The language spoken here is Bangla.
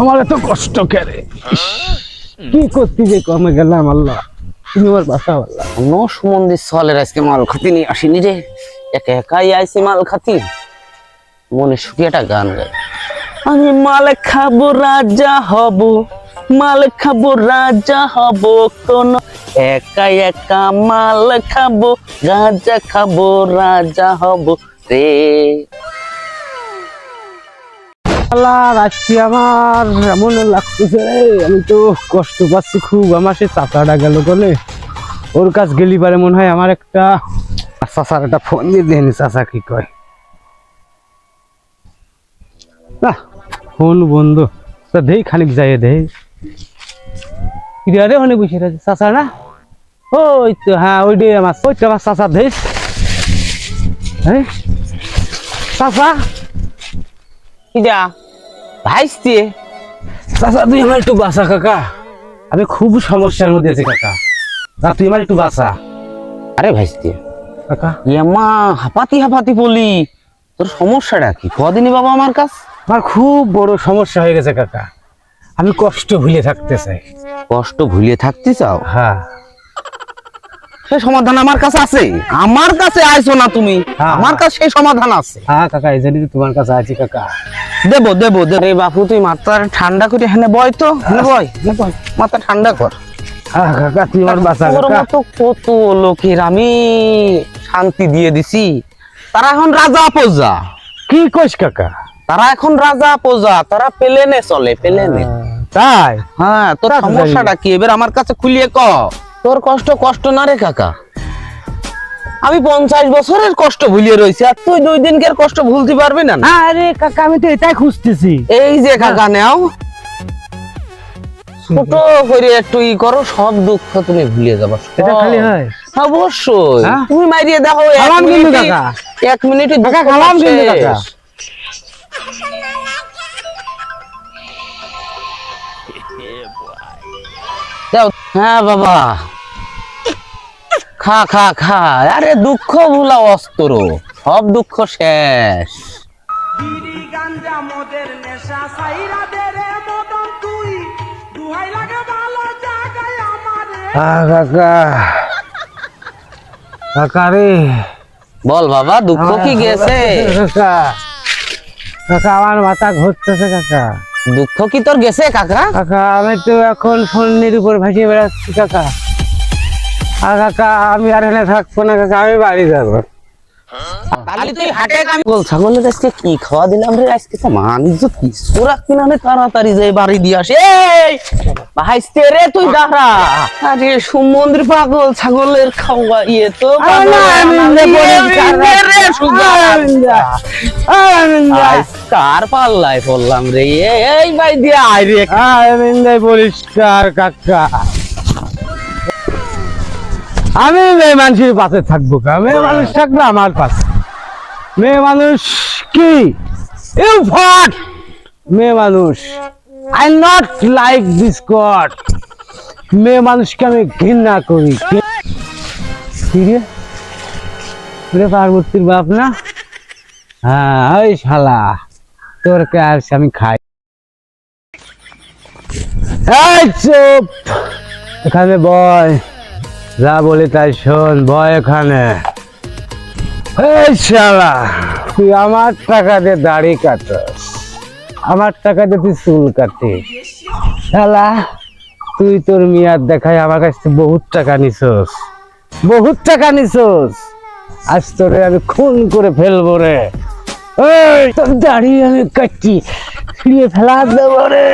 আমার এত কষ্ট কেরে। কি করতে যে কমে গেলাম, আল্লাহ। তুমি আমার বাসা, আল্লাহ। অন্য সুমন্দির সলের আজকে মাল খাতি নিয়ে আসিনি রে। একা একাই আইসি মাল খাতি। মনে সুখী একটা গান গায় আমি মাল খাব, রাজা হব। মাল খাব, রাজা হব, কোন একা একা মাল খাব, রাজা খাব, রাজা হব রে। আল্লাহ আজকে আমার এমন লাগতেছে আমি তো কষ্ট পাচ্ছি খুব, আমার সে চাচাটা গেল কোনে? ওর কাছ গেলি পারে মনে হয় আমার একটা চাচার একটা ফোন দিয়ে দেন চাচা কি কয়? না, ফোন বন্ধ। তা দেই খানিক যাই দেই। রে অনেক বসে আছে চাচা না? ওই তো হ্যাঁ ওই ডে আমার, ওই তো আমার চাচা দেই। হ্যাঁ চাচা? কি ভাইস্তি। চাচা তুই আমার একটু বাঁচা কাকা। আমি খুব সমস্যার মধ্যে আছি কাকা। যা তুই আমার একটু বাঁচা। আরে ভাইস্তি কাকা ইয়ামা হাপাতি হাপাতি বলি। তোর সমস্যাটা কি? কদিনই বাবা আমার কাছ? আমার খুব বড় সমস্যা হয়ে গেছে কাকা। আমি কষ্ট ভুলে থাকতে চাই। কষ্ট ভুলিয়ে থাকতে চাও? হ্যাঁ। সে সমাধান আমার কাছে আছে। আমার কাছে আইছো না তুমি। হ্যাঁ। আমার কাছে সেই সমাধান আছে। হ্যাঁ কাকা এই জন্যই তোমার কাছে আছি কাকা। দেবো দেবো দেবো। এই বাপু তুই মাথা ঠান্ডা করে হেনে বয় তো হেনে বয় মাথা ঠান্ডা কর। হ্যাঁ কাকা তুই আমার বাঁচা তোর মতো কত লোকের আমি শান্তি দিয়ে দিছি। তারা এখন রাজা প্রজা। কি কইস কাকা? তারা এখন রাজা প্রজা তারা পেলেনে চলে পেলেনে। তাই? হ্যাঁ তোর সমস্যাটা কি? এবার আমার কাছে খুলিয়ে ক। তোর কষ্ট কষ্ট না রে কাকা। আমি পঞ্চাশ বছরের কষ্ট ভুলিয়ে রয়েছি আর তুই দুই দিনকের কষ্ট ভুলতে পারবি না আরে কাকা আমি তো এটাই খুঁজতেছি। এই যে কাকা নেও। ছোট করে একটু ই করো সব দুঃখ তুমি ভুলিয়ে যাবা। এটা খালি হয়? অবশ্যই। হ্যাঁ? তুমি মাইরিয়ে দেখো খালাম কিন্তু কাকা। এক মিনিটে কাকা, খালাম কিন্তু কাকা। হ্যাঁ বাবা। খা খা খা। আরে দুঃখ ভুলা অস্ত্র সব দুঃখ শেষ। বিড়ি গাঞ্জা মদের নেশা সাইরা দে রে মদন তুই। দুহাই লাগে ভালো জায়গায় আমারে। আহ কাকা কাকা রে। বল বাবা দুঃখ কি গেছে? কাকা কাকা আমার মাথা ঘুরতেছে কাকা দুঃখ কি তোর গেছে কাকা? কাকা আমি তো এখন ফোনের উপর ভাসিয়ে বেড়াচ্ছি কাকা আর কাকা আমি আর এখানে থাকব না কাকা আমি বাড়ি যাব। কালি তুই হাটে আমি বল ছাগলের আজকে কি খাওয়া দিলাম রে? আজকে তো মানিজ্য কিছু রাখবি না তাড়াতাড়ি যে বাড়ি দিয়ে আসে। এই ভাইস্তে রে তুই দাঁড়া। আরে সুমন্দির পাগল ছাগলের খাওয়া ইয়ে তো কার পাল্লায় পড়লাম রে? এই ভাই দিয়ে আয় রে। পরিষ্কার কাকা। আমি মেয়ে মানুষের পাশে থাকব মেয়ে মানুষ থাকবে আমার পাশে। মেয়ে মানুষ কি? ইউ ফাট মেয়ে মানুষ I not like this god মেয়ে মানুষকে আমি ঘৃণা করি। পার্বতীর বাপ না? হ্যাঁ ওই শালা। তোর কাজ আমি খাই। চুপ! এখানে বয়। যা বলি তাই শোন ভয় এখানে শালা, তুই আমার টাকা দিয়ে দাড়ি কাটস। আমার টাকা দিয়ে তুই চুল কাটিস। শালা, তুই তোর মিয়ার দেখায় আমার কাছ থেকে বহুত টাকা নিছস। বহুত টাকা নিছস। আজ তোরে আমি খুন করে ফেলব রে। এই, তোর দাড়ি আমি কাটছি ফেলা দেবো রে।